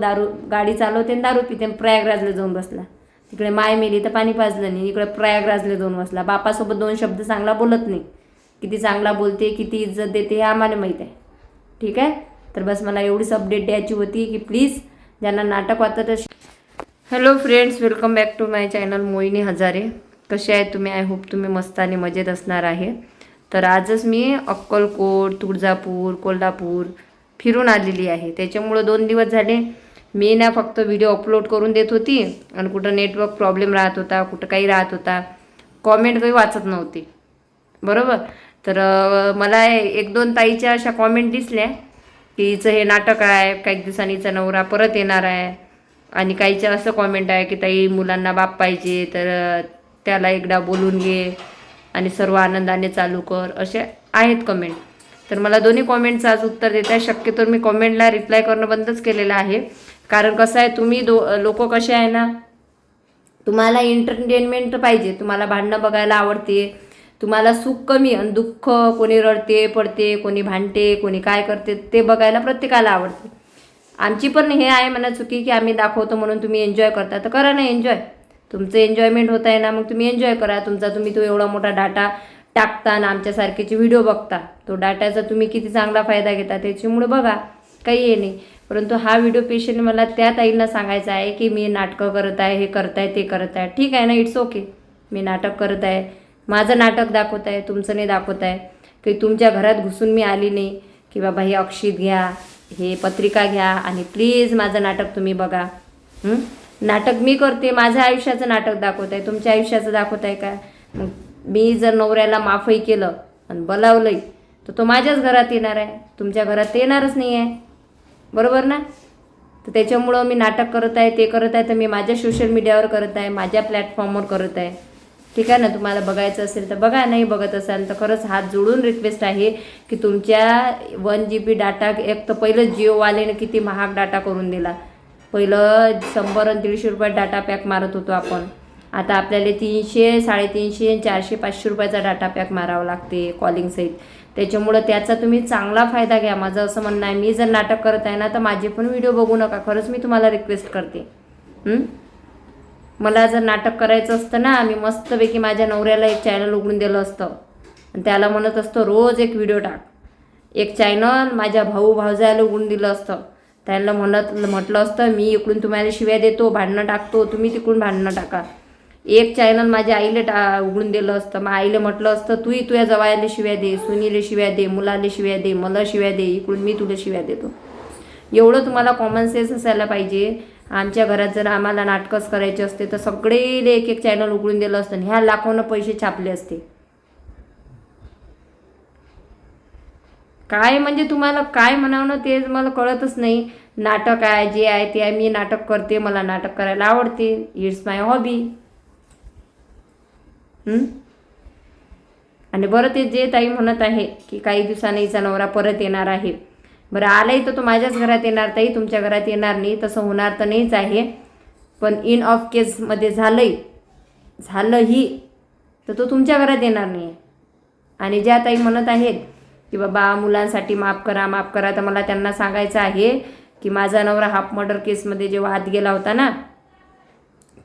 दारू गाडी चालवते आणि दारू पिते प्रयागराजला जाऊन बसला. तिकडे माय मेली तर पाणी पाजलं नाही. इकडे प्रयागराजला जाऊन बसला. बापासोबत दोन शब्द चांगला बोलत नाही. किती चांगला बोलते किती इज्जत देते हे आम्हाला माहीत आहे. ठीक आहे? तर बस मला एवढीच अपडेट द्यायची होती की प्लीज ज्यांना नाटक वाटतं तर hello friends welcome back to my channel Mohini Hazare. कसे आहे तुम्ही? आय होप तुम्ही मस्त आणि मजेत असणार आहे. तर आजच मी अक्कलकोट तुळजापूर कोल्हापूर फिरून आलेली आहे. त्याच्यामुळं दोन दिवस झाले मी ना फक्त व्हिडिओ अपलोड करून देत होती आणि कुठं नेटवर्क प्रॉब्लेम राहत होता कुठं काही राहत होता. कॉमेंट काही वाचत नव्हती. बरोबर? तर मला एक दोन ताईच्या अशा कॉमेंट दिसल्या की हिचं हे नाटक आहे काही दिवसांनी हिचा नवरा परत येणार आहे. आणि काहीच्या असं कॉमेंट आहे की ताई मुलांना बाप पाहिजे तर त्याला एकदा बोलून घे आणि सर्व आनंदाने चालू कर. असे आहेत कमेंट तर मला दोन्ही कॉमेंटचं आज उत्तर देत आहे शक्यतो मी कॉमेंटला रिप्लाय करणं बंदच केलेलं आहे. कारण कसं आहे तुम्ही दो लोक कसे आहे ना तुम्हाला एंटरटेनमेंट पाहिजे. तुम्हाला भांडणं बघायला आवडते. तुम्हाला सुख कमी आणि दुःख कोणी रडते पडते कोणी भांडते कोणी काय करते ते बघायला प्रत्येकाला आवडते. आमची पण हे आहे म्हणा चुकी की आम्ही दाखवतो म्हणून तुम्ही एन्जॉय करता. तर करा ना एन्जॉय तुमचं एन्जॉयमेंट होत आहे ना मग तुम्ही एन्जॉय करा. तुमचा तुम्ही तो एवढा मोठा डाटा टाकता आणि आमच्यासारखेचे व्हिडिओ बघता तो डाटाचा तुम्ही किती चांगला फायदा घेता त्याच्यामुळं बघा काही हे नाही. परंतु हा व्हिडिओ पेशंट मला त्या ताईंना सांगायचा आहे की मी नाटकं करत आहे हे करत आहे ते करत आहे. ठीक आहे ना इट्स ओके मी नाटक करत आहे. माझं नाटक दाखवत आहे तुमचं नाही दाखवत आहे. की तुमच्या घरात घुसून मी आली नाही की बाबा हे अक्षित घ्या हे पत्रिका घ्या आणि प्लीज माझं नाटक तुम्ही बघा. नाटक मी करते माझ्या आयुष्याचं नाटक दाखवत आहे तुमच्या आयुष्याचं दाखवत आहे का? मग मी जर नवऱ्याला माफही केलं आणि बोलावलंही तर तो माझ्याच घरात येणार आहे. तुमच्या घरात येणारच नाही आहे. बरोबर ना? तर त्याच्यामुळं मी नाटक करत आहे ते करत आहे तर मी माझ्या सोशल मीडियावर करत आहे माझ्या प्लॅटफॉर्मवर करत आहे. ठीक आहे ना? तुम्हाला बघायचं असेल तर बघा नाही बघत असाल तर खरंच हात जोडून रिक्वेस्ट आहे की तुमच्या वन जी बी डाटा एक तर पहिलं जिओवाल्याने किती महाग डाटा करून दिला. पहिलं शंभर आणि दीडशे रुपयात डाटा पॅक मारत होतो आपण. आता आपल्याला तीनशे साडेतीनशे आणि चारशे पाचशे रुपयाचा डाटा पॅक मारावा लागते कॉलिंग सहित. त्याच्यामुळं त्याचा तुम्ही चांगला फायदा घ्या. माझं असं म्हणणं आहे मी जर नाटक करत आहे ना तर माझे पण व्हिडिओ बघू नका. खरंच मी तुम्हाला रिक्वेस्ट करते. मला जर नाटक करायचं असतं ना मी मस्तपैकी माझ्या नवऱ्याला एक चॅनल उघडून दिलं असतं. आणि त्याला म्हणत असतं रोज एक व्हिडिओ टाक. एक चॅनल माझ्या भाऊ भावजायला उघडून दिलं असतं. त्यांना म्हणत म्हटलं असतं मी इकडून तुम्हाला शिव्या देतो भांडणं टाकतो. तुम्ही तिकडून भांडणं टाका. एक चॅनल माझ्या आईला टा उघडून दिलं असतं. मग आईला म्हटलं असतं तूही तुझ्या जवायला शिव्या दे सुनीला शिव्या दे मुलाला शिव्या दे मला शिव्या दे इकडून मी तुला शिव्या देतो. एवढं तुम्हाला कॉमन सेन्स असायला पाहिजे. आमच्या घरात जर आम्हाला नाटकच करायचे असते तर सगळेले एक एक चॅनल उघडून दिलं असतं आणि ह्या लाखोनं पैसे छापले असते. काय म्हणजे तुम्हाला काय म्हणावं ते मला कळतच नाही. नाटक आहे जे आहे ते आहे मी नाटक करते मला नाटक करायला आवडते. इट्स माय हॉबी आणि बरं ते जे ताई म्हणत आहे की काही दिवसांनी हिचा नवरा परत येणार आहे. बरं आलाही तर तो माझ्याच घरात येणार ताई तुमच्या घरात येणार नाही तसं होणार तर नाहीच आहे. पण इन ऑफ केसमध्ये झालंही झालंही तर तो तुमच्या घरात येणार नाही आणि ज्या ताई म्हणत आहेत की बाबा मुलांसाठी माफ करा माफ करा तर मला त्यांना सांगायचं आहे की माझा नवरा हाफ मर्डर केसमध्ये जेव्हा आत गेला होता ना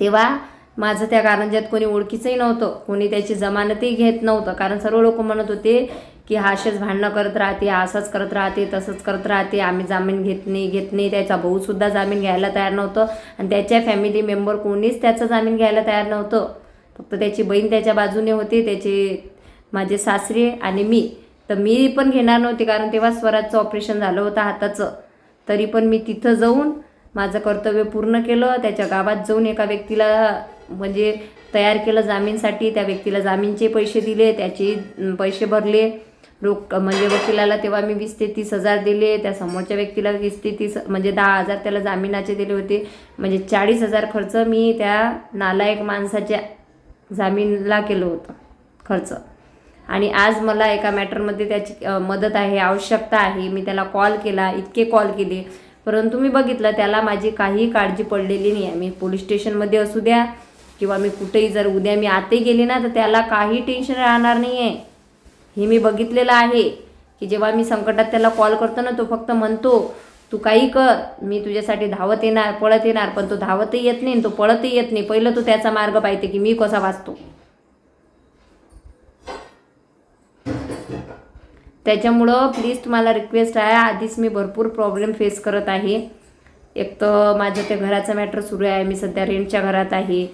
तेव्हा माझं त्या कारंज्यात कोणी ओळखीचंही नव्हतं. कोणी त्याची जमानतही घेत नव्हतं. कारण सर्व लोक म्हणत होते की हा असेच भांडणं करत राहते हा असंच करत राहते तसंच करत राहते. आम्ही जामीन घेत नाही घेत नाही. त्याचा भाऊसुद्धा जामीन घ्यायला तयार नव्हतं. आणि त्याच्या फॅमिली मेंबर कोणीच त्याचं जामीन घ्यायला तयार नव्हतं. फक्त त्याची बहीण त्याच्या बाजूने होती. त्याचे माझे सासरे आणि मी. तर मी पण घेणार नव्हते कारण तेव्हा स्वराजचं ऑपरेशन झालं होतं हाताचं. तरी पण मी तिथं जाऊन माझं कर्तव्य पूर्ण केलं. त्याच्या गावात जाऊन एका व्यक्तीला म्हणजे तयार केलं जामीनसाठी त्या व्यक्तीला जामीनचे पैसे दिले त्याचे पैसे भरले. रोख म्हणजे वकिलाला तेव्हा मी वीस ते तीस हजार दिले त्या समोरच्या व्यक्तीला वीस ते तीस म्हणजे दहा हजार त्याला जामिनाचे दिले होते. म्हणजे चाळीस हजार खर्च मी त्या नालायक माणसाच्या जामीनला केलं होतं खर्च. आणि आज मला एका मॅटरमध्ये त्याची मदत आहे आवश्यकता आहे. मी त्याला कॉल केला इतके कॉल केले. परंतु मी बघितलं त्याला माझी काही काळजी पडलेली नाही आहे. मी पोलीस स्टेशनमध्ये असू द्या किंवा मी कुठेही जर उद्या मी आतही गेली ना तर त्याला काही टेन्शन राहणार नाही आहे हे मी बघितलेलं आहे की जेव्हा मी संकटात त्याला कॉल करतो ना तो फक्त म्हणतो तू काही कर मी तुझ्यासाठी धावत येणार पळत येणार पण तो धावतही येत नाही आणि तो पळतही येत नाही. पहिलं तू त्याचा मार्ग पाहिजे की मी कसा वाचतो. त्याच्यामुळं प्लीज तुम्हाला रिक्वेस्ट आहे. आधीच मी भरपूर प्रॉब्लेम फेस करत आहे. एक तर माझं ते घराचं मॅटर सुरू आहे. मी सध्या रेंटच्या घरात आहे.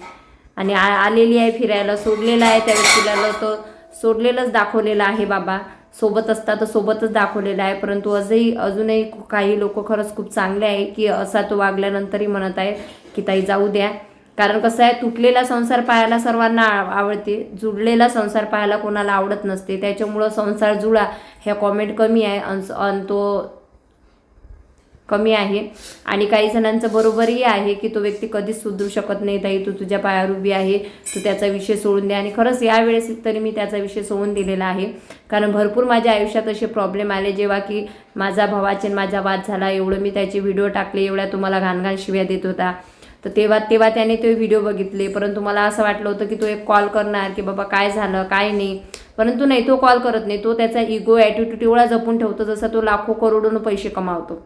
आणि आ आलेली आहे फिरायला सोडलेलं आहे त्या व्यक्तीला. तर सोडलेलंच दाखवलेलं आहे बाबा. सोबत असता तर सोबतच दाखवलेलं आहे. परंतु अजूनही अजूनही काही लोक खरंच खूप चांगले आहे की असा तो वागल्यानंतरही म्हणत आहे की ताई जाऊ द्या. कारण कसं आहे तुटलेला संसार पाहायला सर्वांना आवडते. जुळलेला संसार पाहायला कोणाला आवडत नसते. त्याच्यामुळं संसार जुळा. ह्या कॉमेंट कमी आहे. अन अन तो कमी आहे. आणि काही जणांचं बरोबरही आहे की तो व्यक्ती कधीच सुधरू शकत नाही ताई तू तुझ्या पायावर उभी आहे तू त्याचा विषय सोडून दे. आणि खरंच यावेळेस तरी मी त्याचा विषय सोडून दिलेला आहे. कारण भरपूर माझ्या आयुष्यात असे प्रॉब्लेम आले जेव्हा की माझा भावाचे माझा वाद झाला एवढं मी त्याचे व्हिडिओ टाकले एवढ्या तुम्हाला घाणघाण शिव्या देत होता. तर तेव्हा तेव्हा त्याने ते व्हिडिओ बघितले. परंतु मला असं वाटलं होतं की तो एक कॉल करणार की बाबा काय झालं? काय नाही? परंतु नाही तो कॉल करत नाही. तो त्याचा इगो ॲटिट्यूड एवढा जपून ठेवतो जसा तो लाखो करोडून पैसे कमावतो.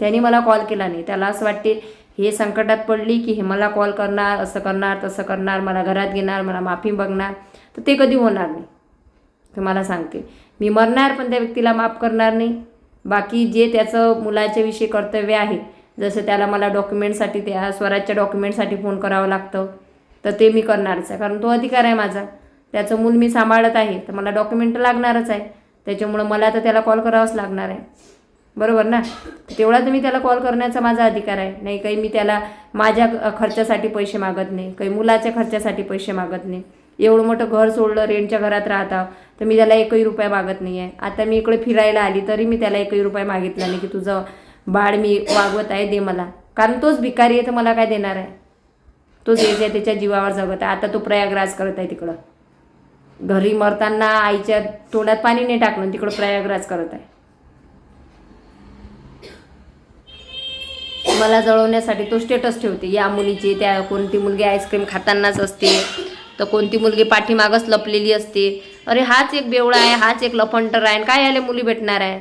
त्यांनी मला कॉल केला नाही. त्याला असं वाटते हे संकटात पडली की हे मला कॉल करणार असं करणार तसं करणार मला घरात घेणार मला माफी बघणार तर ते कधी होणार नाही. तर मला सांगते. मी मरणार पण त्या व्यक्तीला माफ करणार नाही. बाकी जे त्याचं मुलाच्या विषयी कर्तव्य आहे जसं त्याला मला डॉक्युमेंटसाठी त्या स्वराजच्या डॉक्युमेंटसाठी फोन करावं लागतं तर ते मी करणारच आहे. कारण तो अधिकार आहे माझा. त्याचं मूल मी सांभाळत आहे तर मला डॉक्युमेंट लागणारच आहे. त्याच्यामुळं मला तर त्याला कॉल करावाच लागणार आहे. बरोबर ना? तेवढा तुम्ही त्याला कॉल करण्याचा माझा अधिकार आहे. नाही काही मी त्याला माझ्या खर्चासाठी पैसे मागत नाही. काही मुलाच्या खर्चासाठी पैसे मागत नाही. एवढं मोठं घर सोडलं रेंटच्या घरात राहता तर मी त्याला एकही रुपया मागत नाही आहे आता मी इकडे फिरायला आली तरी मी त्याला एकही रुपया मागितला नाही की तुझं बाळ मी वागवत आहे दे मला. कारण तोच भिकारी आहे तर मला काय देणार आहे? तोच आहे त्याच्या जीवावर जगत आहे. आता तो प्रयागराज करत आहे तिकडं. घरी मरताना आईच्या तोंडात पाणी नाही टाकलं तिकडं प्रयागराज करत आहे. मला जळवण्यासाठी तो स्टेटस ठेवते. या मुलीची त्या कोणती मुलगी आईस्क्रीम खातानाच असते तर कोणती मुलगी पाठीमागच लपलेली असते. अरे हाच एक बेवळा आहे हाच एक लफंटर आहे आणि काय याले मुली भेटणार आहे?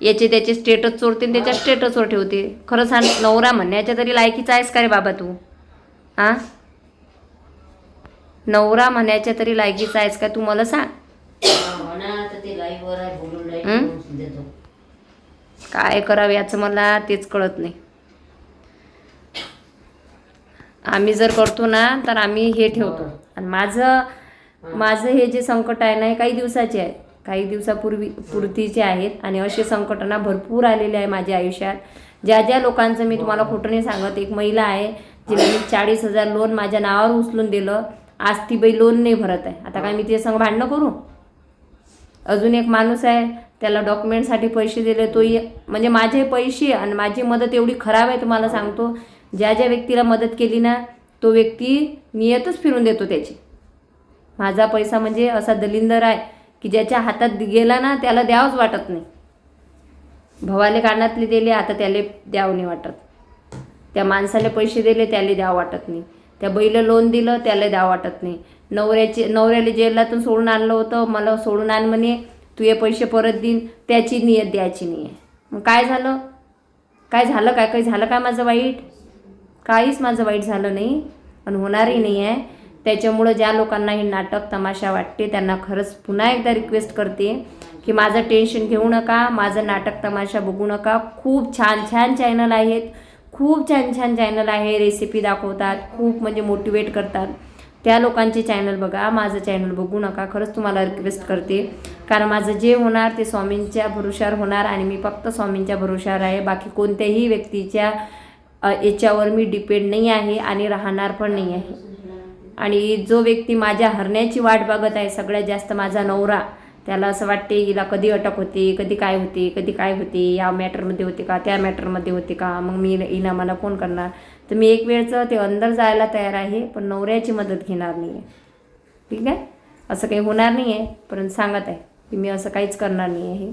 याचे त्याचे स्टेटस चोरते आणि त्याच्या स्टेटसवर ठेवते. खरंच हा नवरा म्हणण्याच्या तरी लायकीचा आहेस का रे बाबा तू? हा नवरा म्हणायच्या तरी लायकीचा आहेस का? तू मला सांग. काय करावं याचं मला तेच कळत नाही. आम्ही जर करतो ना तर आम्ही हे ठेवतो. आणि माझं माझं हे जे संकट आहे ना हे काही दिवसाचे आहे. काही दिवसापूर्वी पुरतीचे आहेत. आणि असे संकट ना भरपूर आलेले आहे माझ्या आयुष्यात. ज्या ज्या लोकांचं मी तुम्हाला खोटं नाही सांगत एक महिला आहे जिला मी चाळीस हजार लोन माझ्या नावावर उचलून दिलं. आज ती बाई लोन नाही भरत आहे. आता काय मी तिच्या संग भांडणं करू? अजून एक माणूस आहे त्याला डॉक्युमेंटसाठी पैसे दिले तो ये- म्हणजे माझे पैसे आणि माझी मदत एवढी खराब आहे तुम्हाला सांगतो. ज्या ज्या व्यक्तीला मदत केली ना तो व्यक्ती नियतच फिरून देतो त्याची. माझा पैसा म्हणजे असा दलिंदर आहे की ज्याच्या हातात गेला ना त्याला द्यावंच वाटत नाही. भवाले कानातले दिले आता त्याला द्यावं नाही वाटत. त्या माणसाला पैसे दिले त्याला द्यावं वाटत नाही. त्या बैला लोन दिलं त्याला द्यावं वाटत नाही. नवऱ्याचे नवऱ्याला जेलातून सोडून आणलं होतं मला सोडून आण म्हणे तू हे पैसे परत देईन त्याची नियत द्यायची नाही आहे मग काय झालं? काय झालं? काय काही झालं काय माझं वाईट? काहीच माझं वाईट झालं नाही पण होणारही नाही आहे. त्याच्यामुळं ज्या लोकांना हे नाटक तमाशा वाटते त्यांना खरंच पुन्हा एकदा रिक्वेस्ट करते की माझं टेन्शन घेऊ नका माझं नाटक तमाशा बघू नका. खूप छान छान चॅनल आहेत. खूप छान छान चॅनल आहे. रेसिपी दाखवतात खूप म्हणजे मोटिवेट करतात. त्या लोकांचे चॅनल बघा माझं चॅनल बघू नका. खरंच तुम्हाला रिक्वेस्ट करते. कारण माझं जे होणार ते स्वामींच्या भरोशावर होणार आणि मी फक्त स्वामींच्या भरोशावर आहे. बाकी कोणत्याही व्यक्तीच्या याच्यावर मी डिपेंड नाही आहे आणि राहणार पण नाही आहे. आणि जो व्यक्ती माझ्या हरण्याची वाट बघत आहे सगळ्यात जास्त माझा नवरा त्याला असं वाटते हिला कधी अटक होते कधी काय होते कधी काय होते या मॅटरमध्ये होते का त्या मॅटरमध्ये होते का मग मी हिला मला फोन करणार. तर मी एक वेळचं ते अंदर जायला तयार आहे पण नवऱ्याची मदत घेणार नाही आहे. ठीक आहे? असं काही होणार नाही आहे परंतु सांगत आहे की मी असं काहीच करणार नाही आहे.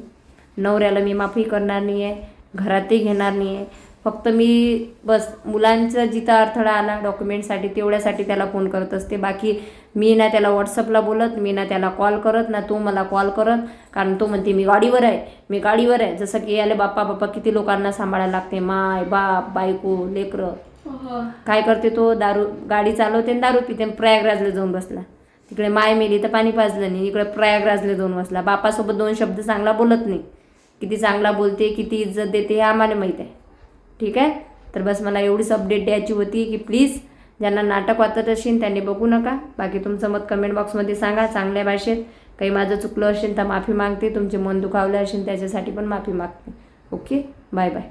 नवऱ्याला मी माफी करणार नाही आहे घरातही घेणार नाही आहे. फक्त मी बस मुलांचा जिथं अडथळा आला डॉक्युमेंटसाठी तेवढ्यासाठी त्याला फोन करत असते. बाकी मी ना त्याला व्हॉट्सअपला बोलत मी ना त्याला कॉल करत ना तो मला कॉल करत. कारण तो म्हणते मी गाडीवर आहे मी गाडीवर आहे. जसं की याले बाप्पा बाप्पा किती लोकांना सांभाळायला लागते. माय बाप बायको लेकरं. काय करते तो? दारू गाडी चालवते आणि दारू पिते प्रयागराजला जाऊन बसला. तिकडे माय मेली तर पाणी पाजलं नाही. इकडे प्रयागराजला जाऊन बसला. बापासोबत दोन शब्द चांगला बोलत नाही. किती चांगला बोलते किती इज्जत देते हे आम्हाला माहीत आहे. ठीक आहे? तर बस मला एवढीच अपडेट द्यायची होती की प्लीज ज्यांना नाटक वाचत असेल त्यांनी बघू नका. बाकी तुमचं मत कमेंट बॉक्समध्ये सांगा चांगल्या भाषेत. काही माझं चुकलं असेल तर माफी मागते तुमचे मन दुखावलं असेल त्याच्यासाठी पण माफी मागते. Okay bye bye